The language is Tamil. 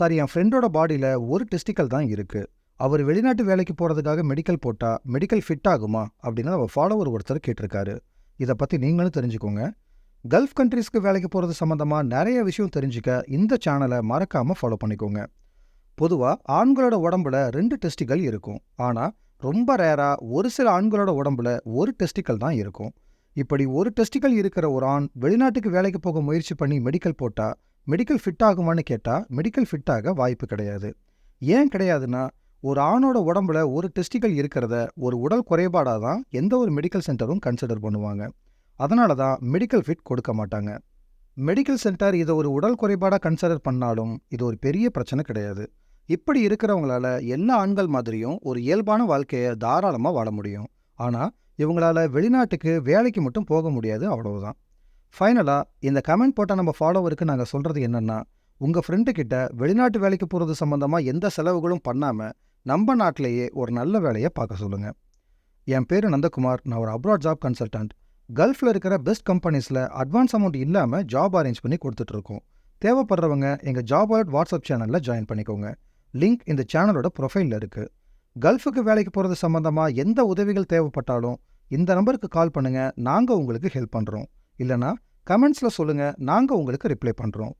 சார் என் ஃப்ரெண்டோட பாடியில் ஒரு டெஸ்டிக்கல் தான் இருக்குது அவர் வெளிநாட்டு வேலைக்கு போகிறதுக்காக மெடிக்கல் போட்டால் மெடிக்கல் ஃபிட் ஆகுமா? அப்படின்னு அவர் ஃபாலோவர் ஒருத்தர் கேட்டிருக்காரு. இதை பற்றி நீங்களும் தெரிஞ்சுக்கோங்க. கல்ஃப் கண்ட்ரீஸ்க்கு வேலைக்கு போகிறது சம்மந்தமாக நிறைய விஷயம் தெரிஞ்சுக்க இந்த சேனலை மறக்காமல் ஃபாலோ பண்ணிக்கோங்க. பொதுவாக ஆண்களோட உடம்புல ரெண்டு டெஸ்டிக்கல் இருக்கும். ஆனால் ரொம்ப ரேராக ஒரு சில ஆண்களோட உடம்புல ஒரு டெஸ்டிக்கல் தான் இருக்கும். இப்படி ஒரு டெஸ்டிக்கல் இருக்கிற ஒரு ஆண் வெளிநாட்டுக்கு வேலைக்கு போக முயற்சி பண்ணி மெடிக்கல் போட்டால் மெடிக்கல் ஃபிட் ஆகுமான்னு கேட்டால் மெடிக்கல் ஃபிட் ஆக வாய்ப்பு கிடையாது. ஏன் கிடையாதுன்னா ஒரு ஆணோட உடம்புல ஒரு டெஸ்டிக்கல் இருக்கிறத ஒரு உடல் குறைபாடாக தான் எந்த ஒரு மெடிக்கல் சென்டரும் கன்சிடர் பண்ணுவாங்க. அதனால தான் மெடிக்கல் ஃபிட் கொடுக்க மாட்டாங்க. மெடிக்கல் சென்டர் இதை ஒரு உடல் குறைபாடாக கன்சிடர் பண்ணாலும் இது ஒரு பெரிய பிரச்சனை கிடையாது. இப்படி இருக்கிறவங்களால எல்லா ஆண்கள் மாதிரியும் ஒரு இயல்பான வாழ்க்கையை தாராளமாக வாழ முடியும். ஆனால் இவங்களால வெளிநாட்டுக்கு வேலைக்கு மட்டும் போக முடியாது அவ்வளவுதான். ஃபைனலாக இந்த கமெண்ட் போட்ட நம்ம ஃபாலோவருக்கு நாங்கள் சொல்கிறது என்னென்னா உங்கள் ஃப்ரெண்டு கிட்ட வெளிநாட்டு வேலைக்கு போகிறது சம்மந்தமாக எந்த செலவுகளும் பண்ணாமல் நம்ம நாட்டிலேயே ஒரு நல்ல வேலையை பார்க்க சொல்லுங்கள் என் பேர் நந்தகுமார் நான் ஒரு அப்ராட் ஜாப் கன்சல்டன்ட் கல்ஃபில் இருக்கிற பெஸ்ட் கம்பெனிஸில் அட்வான்ஸ் அமௌண்ட் இல்லாமல் ஜாப் அரேஞ்ச் பண்ணி கொடுத்துட்ருக்கோம் தேவைப்படுறவங்க எங்கள் ஜாப் அலர்ட் வாட்ஸ்அப் சேனலில் ஜாயின் பண்ணிக்கோங்க. லிங்க் இந்த சேனலோட ப்ரொஃபைலில் இருக்குது கல்ஃபுக்கு வேலைக்கு போகிறது சம்மந்தமாக எந்த உதவிகள் தேவைப்பட்டாலும் இந்த நம்பருக்கு கால் பண்ணுங்கள் நாங்கள் உங்களுக்கு ஹெல்ப் பண்ணுறோம் இல்லைனா கமெண்ட்ஸில் சொல்லுங்கள் நாங்கள் உங்களுக்கு ரிப்ளை பண்ணுறோம்